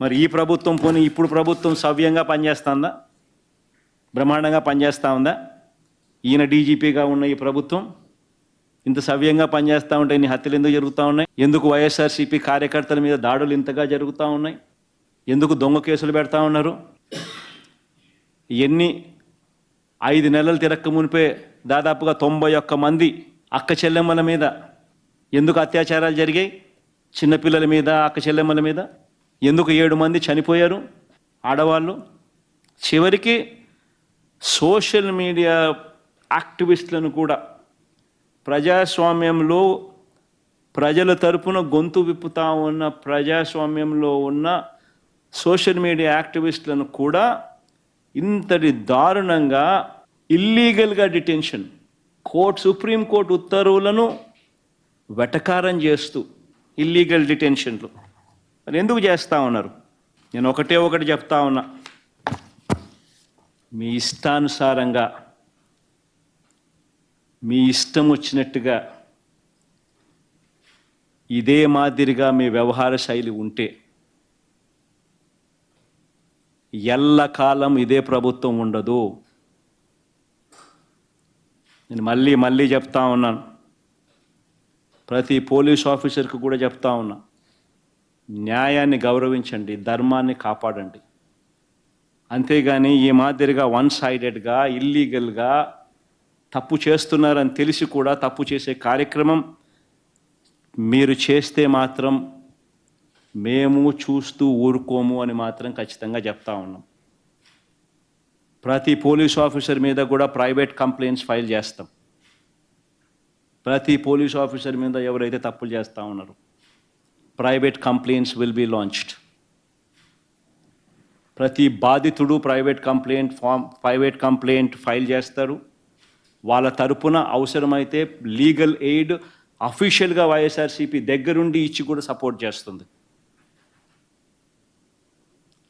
మరి ఈ ప్రభుత్వం పోనీ ఇప్పుడు ప్రభుత్వం సవ్యంగా పనిచేస్తుందా? బ్రహ్మాండంగా పనిచేస్తూ ఉందా? ఈయన డీజీపీగా ఉన్న ఈ ప్రభుత్వం ఇంత సవ్యంగా పనిచేస్తూ ఉంటే ఇన్ని హత్యలు ఎందుకు జరుగుతూ ఉన్నాయి? ఎందుకు వైఎస్ఆర్సీపీ కార్యకర్తల మీద దాడులు ఇంతగా జరుగుతూ ఉన్నాయి? ఎందుకు దొంగ కేసులు పెడతా ఉన్నారు? ఎన్ని ఐదు నెలలు తిరక్క మునిపే దాదాపుగా తొంభై ఒక్క మంది అక్క చెల్లెమ్మల మీద ఎందుకు అత్యాచారాలు జరిగాయి? చిన్నపిల్లల మీద అక్క చెల్లెమ్మల మీద? ఎందుకు ఏడు మంది చనిపోయారు ఆడవాళ్ళు? చివరికి సోషల్ మీడియా యాక్టివిస్టులను కూడా ప్రజాస్వామ్యంలో ప్రజల తరపున గొంతు విప్పుతా ఉన్న ప్రజాస్వామ్యంలో ఉన్న సోషల్ మీడియా యాక్టివిస్టులను కూడా ఇంతటి దారుణంగా ఇల్లీగల్గా డిటెన్షన్ కోర్ట్ సుప్రీంకోర్టు ఉత్తర్వులను వెటకారం చేస్తూ ఇల్లీగల్ డిటెన్షన్లు. మరి ఎందుకు చేస్తూ ఉన్నారు? నేను ఒకటే ఒకటి చెప్తా ఉన్నా. మీ ఇష్టానుసారంగా మీ ఇష్టం వచ్చినట్టుగా ఇదే మాదిరిగా మీ వ్యవహార శైలి ఉంటే ఎల్లకాలం ఇదే ప్రభుత్వం ఉండదు. నేను మళ్ళీ మళ్ళీ చెప్తా ఉన్నాను. ప్రతి పోలీస్ ఆఫీసర్కి కూడా చెప్తా ఉన్నా. న్యాయాన్ని గౌరవించండి ధర్మాన్ని కాపాడండి. అంతేగాని ఈ మాదిరిగా వన్ సైడెడ్గా ఇల్లీగల్గా తప్పు చేస్తున్నారని తెలిసి కూడా తప్పు చేసే కార్యక్రమం మీరు చేస్తే మాత్రం మేము చూస్తూ ఊరుకోము అని మాత్రం ఖచ్చితంగా చెప్తా ఉన్నాం. ప్రతి పోలీస్ ఆఫీసర్ మీద కూడా ప్రైవేట్ కంప్లైంట్స్ ఫైల్ చేస్తాం. ప్రతి పోలీస్ ఆఫీసర్ మీద ఎవరైతే తప్పులు చేస్తూ ఉన్నారో. Private complaints will be launched ప్రతి బాధితుడు private complaint form private complaint file చేస్తారు. వాళ్ళ తరపున అవసరమైతే లీగల్ ఎయిడ్ అఫీషియల్గా వైఎస్ఆర్సీపీ దగ్గరుండి ఇచ్చి కూడా సపోర్ట్ చేస్తుంది.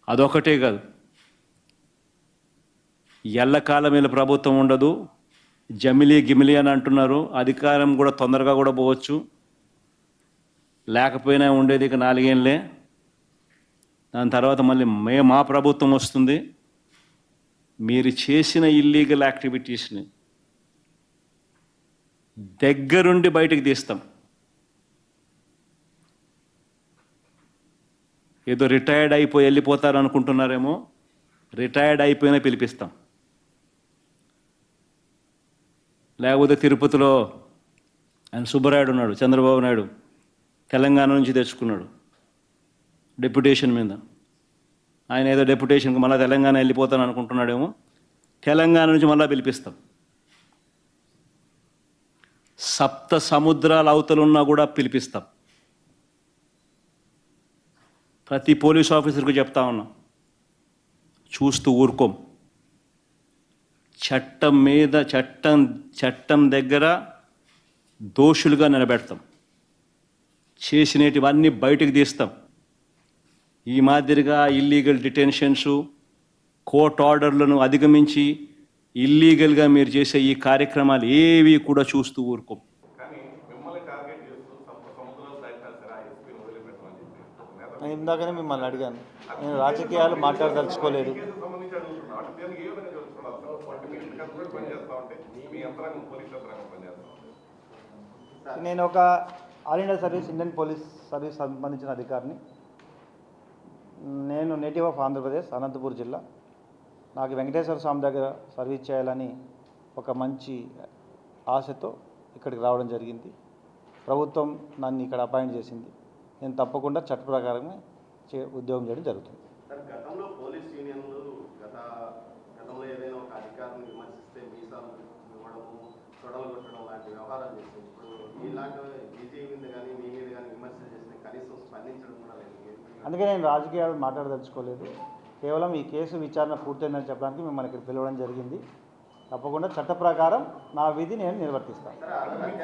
అదొకటే కాదు. ఎల్లకాలం వీళ్ళ ప్రభుత్వం ఉండదు. జమిలీ గిమిలి అని అంటున్నారు. అధికారం కూడా తొందరగా కూడా పోవచ్చు. లేకపోయినా ఉండేది ఇక నాలుగేళ్ళే. దాని తర్వాత మళ్ళీ మే మా ప్రభుత్వం వస్తుంది. మీరు చేసిన ఇల్లీగల్ యాక్టివిటీస్ని దగ్గరుండి బయటికి తీస్తాం. ఏదో రిటైర్డ్ అయిపోయి వెళ్ళిపోతారు అనుకుంటున్నారేమో రిటైర్డ్ అయిపోయినా పిలిపిస్తాం. లేకపోతే తిరుపతిలో ఆయన సుబ్బరాయుడు ఉన్నాడు చంద్రబాబు నాయుడు. తెలంగాణ నుంచి తెచ్చుకున్నాడు. డెప్యుటేషన్ మీద. ఆయన ఏదో డెప్యుటేషన్కి మళ్ళీ తెలంగాణ వెళ్ళిపోతాను అనుకుంటున్నాడేమో. తెలంగాణ నుంచి మళ్ళీ పిలిపిస్తాం. సప్త సముద్రాల అవతలున్నా కూడా పిలిపిస్తాం. ప్రతి పోలీస్ ఆఫీసర్కు చెప్తా ఉన్నాం. చూస్తూ ఊరుకోం. చట్టం మీద చట్టం చట్టం దగ్గర దోషులుగా నిలబెడతాం. చేసినటివన్నీ బయటకు తీస్తాం. ఈ మాదిరిగా ఇల్లీగల్ డిటెన్షన్స్ కోర్ట్ ఆర్డర్లను అధిగమించి ఇల్లీగల్గా మీరు చేసే ఈ కార్యక్రమాలు ఏవి కూడా చూస్తూ ఊరుకోం. నేను ఇందాకనే మిమ్మల్ని అడిగాను. నేను రాజకీయాలు మాట్లాడదలుచుకోలేదు. నేను ఒక all India service Indian police service సంబంధించిన అధికారిని. నేను నేటివ్ ఆఫ్ ఆంధ్రప్రదేశ్ అనంతపూర్ జిల్లా. నాకు వెంకటేశ్వర స్వామి దగ్గర సర్వీస్ చేయాలని ఒక మంచి ఆశతో ఇక్కడికి రావడం జరిగింది. ప్రభుత్వం నన్ను ఇక్కడ అపాయింట్ చేసింది. నేను తప్పకుండా చట్ట ప్రకారమే చే ఉద్యోగం చేయడం జరుగుతుంది. సార్ గతంలో పోలీస్ యూనియన్లు గత గతంలో ఏదైనా ఒక అధికారిని విమర్శిస్తే మీసాలు ఇవ్వడము తొడలు కొట్టడం లాంటి వ్యవహారాలు చేస్తాయి ఇప్పుడు బీజేపీ మీద కానీ మీ మీద కానీ విమర్శలు చేస్తే కనీసం స్పందించడం కూడా లేదు అందుకే నేను రాజకీయాలు మాట్లాడదలుచుకోలేదు. కేవలం ఈ కేసు విచారణ పూర్తయిందని చెప్పడానికి మిమ్మల్ని ఇక్కడ పిలవడం జరిగింది. తప్పకుండా చట్ట ప్రకారం నా విధి నేను నిర్వర్తిస్తాను. మీకు-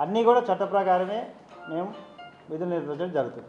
అన్నీ కూడా చట్ట ప్రకారమే మేము విధులు నిర్వహించడం జరుగుతుంది.